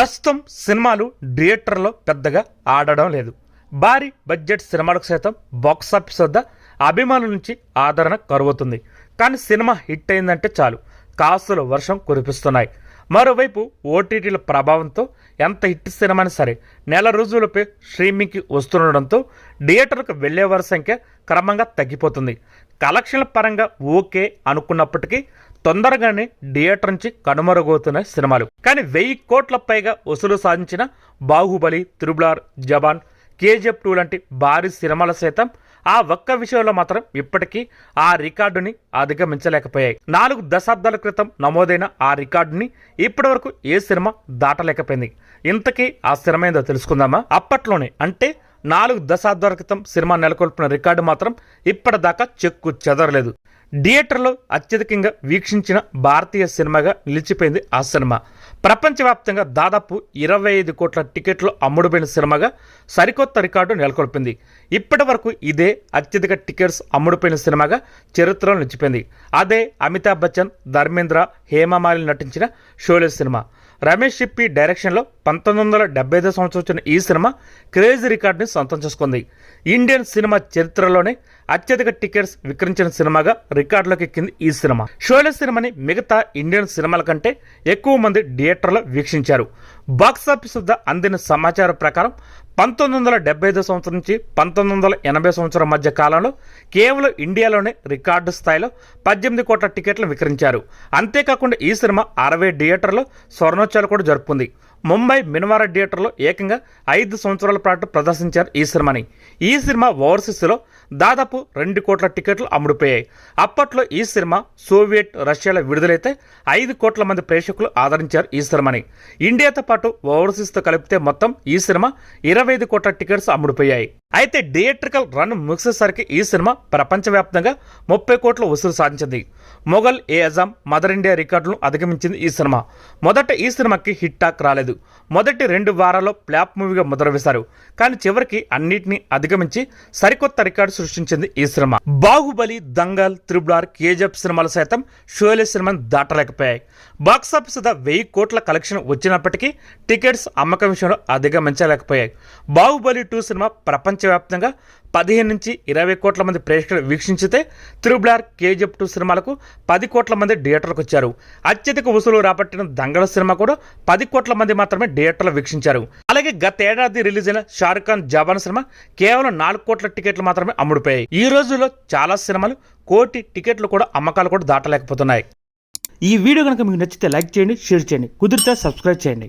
ప్రస్తుతం సినిమాలు థియేటర్లో పెద్దగా ఆడడం లేదు. భారీ బడ్జెట్ సినిమాలకు సైతం బాక్సాఫీస్ వద్ద అభిమానుల నుంచి ఆదరణ కరువుతుంది కానీ సినిమా హిట్ అయిందంటే చాలు. కాసుల వర్షం కురిపిస్తున్నాయి. మరోవైపు ఓటీటీల ప్రభావంతో ఎంత హిట్ సినిమాని సరే నెల రోజులపై స్ట్రీమింగ్కి వస్తుండడంతో థియేటర్కు వెళ్ళేవారి సంఖ్య క్రమంగా తగ్గిపోతుంది. కలెక్షన్ల పరంగా ఓకే అనుకున్నప్పటికీ తొందరగానే థియేటర్ నుంచి కనుమరుగవుతున్న సినిమాలు. కానీ వెయ్యి కోట్ల పైగా వసూలు సాధించిన బాహుబలి త్రిబులార్ జవాన్ కేజీఎఫ్ టూ లాంటి భారీ సినిమాల సైతం ఆ ఒక్క విషయంలో మాత్రం ఇప్పటికీ ఆ రికార్డుని అధిగమించలేకపోయాయి. నాలుగు దశాబ్దాల క్రితం నమోదైన ఆ రికార్డుని ఇప్పటివరకు ఏ సినిమా దాటలేకపోయింది. ఇంతకీ ఆ సినిమా ఏందో తెలుసుకుందామా? అప్పట్లోనే అంటే నాలుగు దశాబ్దాల క్రితం సినిమా నెలకొల్పిన రికార్డు మాత్రం ఇప్పటిదాకా చెక్కు చెదరలేదు. థియేటర్లో అత్యధికంగా వీక్షించిన భారతీయ సినిమాగా నిలిచిపోయింది ఆ సినిమా. ప్రపంచవ్యాప్తంగా దాదాపు ఇరవై ఐదు కోట్ల టికెట్లు అమ్ముడుపోయిన సినిమాగా సరికొత్త రికార్డు నెలకొల్పింది. ఇప్పటి వరకు ఇదే అత్యధిక టికెట్స్ అమ్ముడుపోయిన సినిమాగా చరిత్రలో నిలిచిపోయింది. అదే అమితాబ్ బచ్చన్ ధర్మేంద్ర హేమమాలిని నటించిన షోలే సినిమా. రమేష్ షిప్పి డైరెక్షన్లో పంతొమ్మిది వందల డెబ్బై ఐదో సంవత్సరం వచ్చిన ఈ సినిమా క్రేజ్ రికార్డ్ని సొంతం చేసుకుంది. ఇండియన్ సినిమా చరిత్రలోనే అత్యధిక టికెట్స్ విక్రయించిన సినిమాగా రికార్డులోకి ఎక్కింది ఈ సినిమా. షోలే సినిమాని మిగతా ఇండియన్ సినిమాల కంటే ఎక్కువ మంది థియేటర్లో వీక్షించారు. బాక్సాఫీస్ వద్ద అందిన సమాచారం ప్రకారం పంతొమ్మిది వందల డెబ్బై ఐదో సంవత్సరం నుంచి పంతొమ్మిది వందల ఎనభై సంవత్సరం మధ్య కాలంలో కేవలం ఇండియాలోనే రికార్డు స్థాయిలో పద్దెనిమిది కోట్ల టికెట్లు విక్రయించారు. అంతేకాకుండా ఈ సినిమా అరవై థియేటర్లో స్వర్ణోత్సవాలు కూడా జరుపుకుంది. ముంబై మినవార థియేటర్లో ఏకంగా ఐదు సంవత్సరాల పాటు ప్రదర్శించారు ఈ సినిమాని. ఈ సినిమా ఓవర్సీస్లో దాదాపు రెండు కోట్ల టికెట్లు అమ్ముడుపోయాయి. అప్పట్లో ఈ సినిమా సోవియట్ రష్యాలో విడుదలైతే ఐదు కోట్ల మంది ప్రేక్షకులు ఆదరించారు ఈ సినిమాని. ఇండియాతో పాటు ఓవర్సీస్తో కలిపితే మొత్తం ఈ సినిమా ఇరవై ఐదు కోట్ల టికెట్స్ అమ్ముడుపోయాయి. అయితే థియేట్రికల్ రన్ ముగిసేసరికి ఈ సినిమా ప్రపంచవ్యాప్తంగా ముప్పై కోట్ల వసూలు సాధించింది. మొఘల్ ఏ అజాం మదర్ ఇండియా రికార్డులను అధిగమించింది ఈ సినిమా. మొదట ఈ సినిమాకి హిట్ టాక్ రాలేదు. మొదటి రెండు వారాల్లో ప్లాప్ మూవీగా ముద్రవేశారు కానీ చివరికి అన్నిటినీ అధిగమించి సరికొత్త రికార్డు సృష్టించింది ఈ సినిమా. బాహుబలి దంగల్ త్రిబులార్ కేజప్ సినిమాలు సైతం షోలే సినిమాను దాటలేకపోయాయి. బాక్సాఫీస్ వద్ద వెయ్యి కోట్ల కలెక్షన్ వచ్చినప్పటికీ టికెట్స్ అమ్మకం విషయంలో అధిగమించలేకపోయాయి. బాహుబలి టూ సినిమా ప్రపంచవ్యాప్తంగా పదిహేను నుంచి ఇరవై కోట్ల మంది ప్రేక్షకులు వీక్షించితే త్రిబులార్ కేజీఎఫ్ టూ సినిమాలకు పది కోట్ల మంది థియేటర్లకు వచ్చారు. అత్యధిక వసూలు రాబట్టిన దంగల సినిమా కూడా పది కోట్ల మంది మాత్రమే థియేటర్లో వీక్షించారు. అలాగే గత ఏడాది రిలీజ్ అయిన షారుఖ్ ఖాన్ జవాన్ సినిమా కేవలం నాలుగు కోట్ల టికెట్లు మాత్రమే అమ్ముడుపోయాయి. ఈ రోజుల్లో చాలా సినిమాలు కోటి టికెట్లు కూడా అమ్మకాలు కూడా దాటలేకపోతున్నాయి. ఈ వీడియో కనుక మీకు నచ్చితే లైక్ చేయండి షేర్ చేయండి. కుదిరితే సబ్స్క్రైబ్ చేయండి.